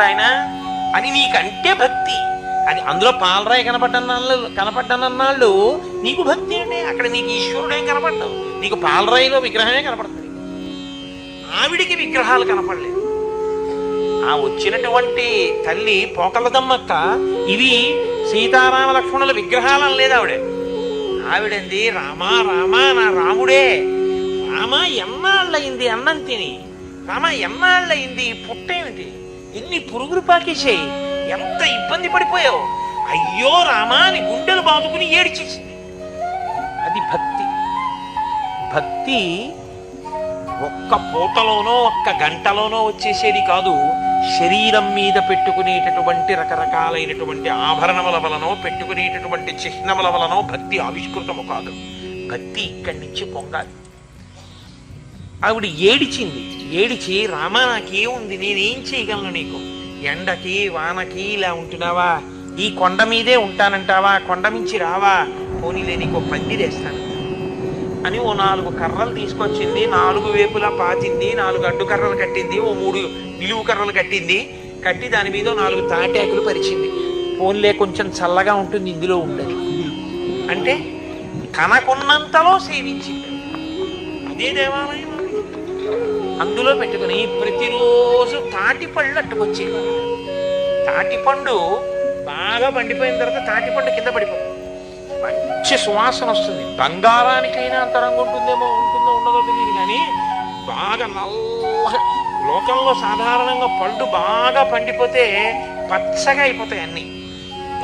ఆయన అని నీకంటే భక్తి. అది అందులో పాలరాయి కనపడ్డన్నాళ్ళు కనపడ్డనన్నాళ్ళు నీకు భక్తి అంటే అక్కడ నీకు ఈశ్వరుడేం కనపడ్డావు నీకు పాలరాయిలో విగ్రహమే కనపడుతుంది ఆవిడికి విగ్రహాలు కనపడలేదు. ఆ వచ్చినటువంటి తల్లి పోకలదమ్మక్క ఇవి సీతారామ లక్ష్మణుల విగ్రహాలు అనలేదు ఆవిడ. ఆవిడంది రామా రామా నా రాముడే. రామ ఎన్నాళ్ళయింది అన్నం తిని? రామ ఎన్నాళ్ళయింది? పుట్టేమిటి? ఎన్ని పురుగులు పాకేసాయి ఎంత ఇబ్బంది పడిపోయావు? అయ్యో రామా అని గుండెలు బాదుకుని ఏడిచేసింది అది భక్తి. భక్తి ఒక్క పూటలోనో ఒక్క గంటలోనో వచ్చేసేది కాదు. శరీరం మీద పెట్టుకునేటటువంటి రకరకాలైనటువంటి ఆభరణముల వలనో పెట్టుకునేటటువంటి చిహ్నముల వలనో భక్తి ఆవిష్కృతము కాదు. భక్తి ఇక్కడి నుంచి పొంగాలి. ఆవిడ ఏడిచింది. ఏడిచి రామా నాకేముంది? నేనేం చేయగలను నీకు? ఎండకి వానకి ఇలా ఉంటున్నావా? ఈ కొండ మీదే ఉంటానంటావా? కొండ మించి రావా? పోనీలే నీకు పందిరేస్తాను అని ఓ నాలుగు కర్రలు తీసుకొచ్చింది. నాలుగు వేపులా పాతింది. నాలుగు అడ్డు కర్రలు కట్టింది. ఓ మూడు నిలువు కర్రలు కట్టింది. కట్టి దాని మీద నాలుగు తాటాకులు పరిచింది. పోన్లే కొంచెం చల్లగా ఉంటుంది. ఇందులో ఉండదు. అంటే తనకున్నంతలో సేవించింది. అదే దేవాలయం. అందులో పెట్టుకుని ప్రతిరోజు తాటి పళ్ళు అట్టుకొచ్చేది తాటిపండు బాగా పండిపోయిన తర్వాత తాటిపండు కింద పడిపోతుంది. మంచి సువాసన వస్తుంది. బంగారానికైనా అంత రంగు ఉంటుందేమో ఉంటుందో ఉండదో తెలియదు కానీ బాగా నల్లగా లోకంలో సాధారణంగా పళ్ళు బాగా పండిపోతే పచ్చగా అయిపోతాయి అన్నీ.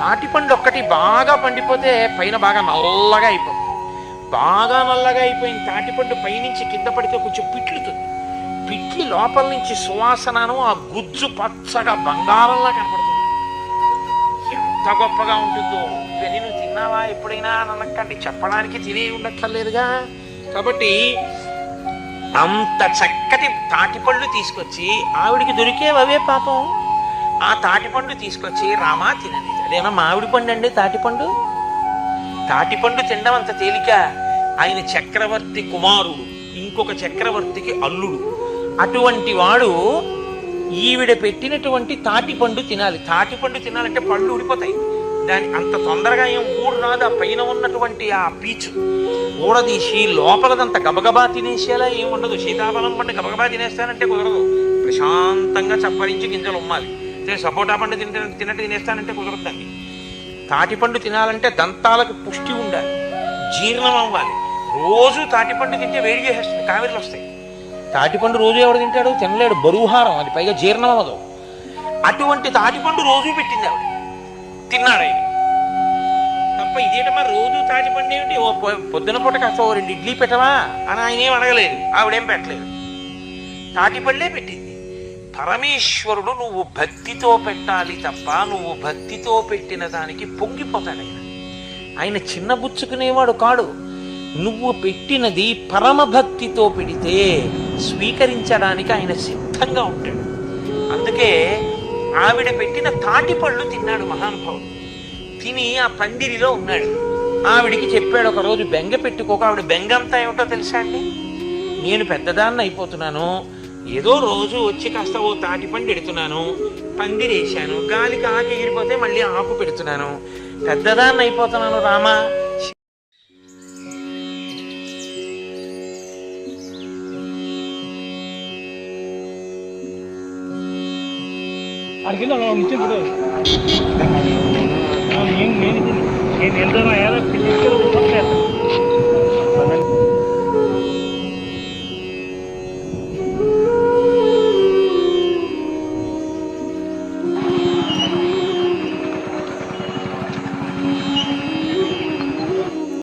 తాటిపండు ఒక్కటి బాగా పండిపోతే పైన బాగా నల్లగా అయిపోతుంది. బాగా నల్లగా అయిపోయిన తాటిపండు పైనుంచి కింద పడితే కొంచెం పిట్లుతుంది. పిట్లి లోపల నుంచి సువాసనను ఆ గుజ్జు పచ్చగా బంగారంలా కనపడుతుంది. ఎంత గొప్పగా ఉంటుందో. ఇవన్నీ నువ్వు తిన్నావా ఎప్పుడైనా? అనకండి చెప్పడానికి తినే ఉండక్కర్లేదుగా కాబట్టి అంత చక్కటి తాటిపళ్ళు తీసుకొచ్చి ఆవిడికి దొరికేవి అవే పాపం. ఆ తాటిపండు తీసుకొచ్చి రామా తినని అదేమన్నా మామిడి పండు అండి తాటిపండు? తాటిపండు తినడం అంత తేలిక. ఆయన చక్రవర్తి కుమారుడు ఇంకొక చక్రవర్తికి అల్లుడు. అటువంటి వాడు ఈవిడ పెట్టినటువంటి తాటిపండు తినాలి. తాటిపండు తినాలంటే పళ్ళు ఊడిపోతాయి. దాని అంత తొందరగా ఏం ఊరు రాదు. ఆ పైన ఉన్నటువంటి ఆ పీచు ఊడదీసి లోపలదంత గబగబా తినేసేలా ఏం ఉండదు. సీతాఫలం పండు గబగబా తినేస్తానంటే కుదరదు. ప్రశాంతంగా చప్పరించి గింజలు ఉమ్మాలి. సపోటా పండు తింటే తిన్నట్టు తినేస్తానంటే కుదరదు దాన్ని తాటిపండు తినాలంటే దంతాలకు పుష్టి ఉండాలి. జీర్ణం అవ్వాలి. రోజు తాటిపండు తింటే వేడి చేసేస్తుంది. కావిరిలు వస్తాయి. తాటిపండు రోజు ఎవడు తింటాడు? తినలేడు. బరువుహారం అది. పైగా జీర్ణం అవ్వదు. అటువంటి తాటిపండు రోజు పెట్టింది ఆవిడ. తిన్నాడు ఆయన. తప్ప ఇదేటమ్మా రోజు తాటిపండు ఏమిటి? ఓ పొ- పొద్దున పూట కాస్త ఓ రెండు ఇడ్లీ పెట్టవా? అని ఆయన ఏం అడగలేదు. ఆవిడేం పెట్టలేదు. తాటిపళ్ళే పెట్టింది. పరమేశ్వరుడు నువ్వు భక్తితో పెట్టాలి తప్ప నువ్వు భక్తితో పెట్టిన దానికి పొంగిపోతాడు ఆయన. ఆయన చిన్నబుచ్చుకునేవాడు కాడు. నువ్వు పెట్టినది పరమభక్తితో పెడితే స్వీకరించడానికి ఆయన సిద్ధంగా ఉంటాడు. అందుకే ఆవిడ పెట్టిన తాటి పళ్ళు తిన్నాడు మహానుభావుడు. తిని ఆ పందిరిలో ఉన్నాడు. ఆవిడికి చెప్పాడు ఒక రోజు బెంగ పెట్టుకోక ఆవిడ బెంగ అంతా ఏమిటో తెలుసా అండి? నేను పెద్దదాన్ని అయిపోతున్నాను. ఏదో రోజు వచ్చి కాస్త ఓ తాటి పండు ఎడుతున్నాను పందిరేశాను గాలికి ఆకు ఎగిరిపోతే మళ్ళీ ఆకు పెడుతున్నాను. పెద్దదాన్ని అయిపోతున్నాను రామా అడిగింది అలా నుంచి ఇప్పుడు నేను నేను నేను ఎంత పిల్లలు